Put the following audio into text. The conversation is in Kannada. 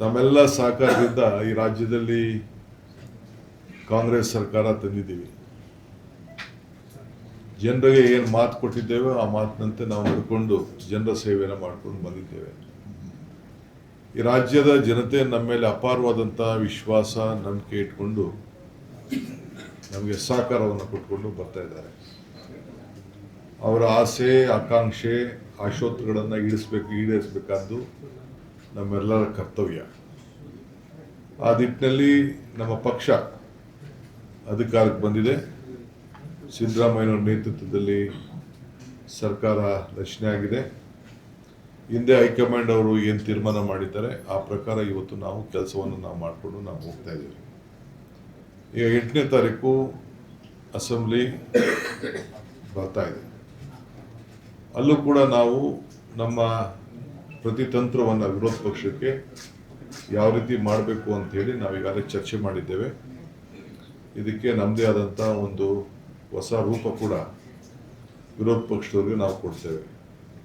ತಮ್ಮೆಲ್ಲ ಸಹಕಾರದಿಂದ ಈ ರಾಜ್ಯದಲ್ಲಿ ಕಾಂಗ್ರೆಸ್ ಸರ್ಕಾರ ತಂದಿದ್ದೀವಿ. ಜನರಿಗೆ ಏನು ಮಾತು ಕೊಟ್ಟಿದ್ದೇವೆ ಆ ಮಾತಿನಂತೆ ನಾವು ನಡ್ಕೊಂಡು ಜನರ ಸೇವೆಯನ್ನು ಮಾಡ್ಕೊಂಡು ಬಂದಿದ್ದೇವೆ. ಈ ರಾಜ್ಯದ ಜನತೆ ನಮ್ಮ ಮೇಲೆ ಅಪಾರವಾದಂಥ ವಿಶ್ವಾಸ, ನಂಬಿಕೆ ಇಟ್ಕೊಂಡು ನಮಗೆ ಸಹಕಾರವನ್ನು ಕೊಟ್ಕೊಂಡು ಬರ್ತಾ ಇದ್ದಾರೆ. ಅವರ ಆಸೆ, ಆಕಾಂಕ್ಷೆ, ಆಶೋತ್ತರಗಳನ್ನು ಈಡಿಸ್ಬೇಕು ಈಡೇರಿಸಬೇಕಾದ್ದು ನಮ್ಮೆಲ್ಲರ ಕರ್ತವ್ಯ. ಆ ನಿಟ್ಟಿನಲ್ಲಿ ನಮ್ಮ ಪಕ್ಷ ಅಧಿಕಾರಕ್ಕೆ ಬಂದಿದೆ. ಸಿದ್ದರಾಮಯ್ಯನವರ ನೇತೃತ್ವದಲ್ಲಿ ಸರ್ಕಾರ ರಚನೆ ಆಗಿದೆ. ಹಿಂದೆ ಹೈಕಮಾಂಡ್ ಅವರು ಏನು ತೀರ್ಮಾನ ಮಾಡಿದ್ದಾರೆ, ಆ ಪ್ರಕಾರ ಇವತ್ತು ನಾವು ಕೆಲಸವನ್ನು ನಾವು ಮಾಡಿಕೊಂಡು ನಾವು ಹೋಗ್ತಾ ಇದ್ದೀವಿ. ಈಗ ಎಂಟನೇ ತಾರೀಕು ಅಸೆಂಬ್ಲಿ ಬರ್ತಾ ಇದೆ. ಅಲ್ಲೂ ಕೂಡ ನಾವು ನಮ್ಮ ಪ್ರತಿತಂತ್ರವನ್ನು ವಿರೋಧ ಪಕ್ಷಕ್ಕೆ ಯಾವ ರೀತಿ ಮಾಡಬೇಕು ಅಂತ ಹೇಳಿ ನಾವು ಈಗಾಗಲೇ ಚರ್ಚೆ ಮಾಡಿದ್ದೇವೆ. ಇದಕ್ಕೆ ನಮ್ಮದೇ ಆದಂಥ ಒಂದು ಹೊಸ ರೂಪ ಕೂಡ ವಿರೋಧ ಪಕ್ಷದವ್ರಿಗೆ ನಾವು ಕೊಡ್ತೇವೆ.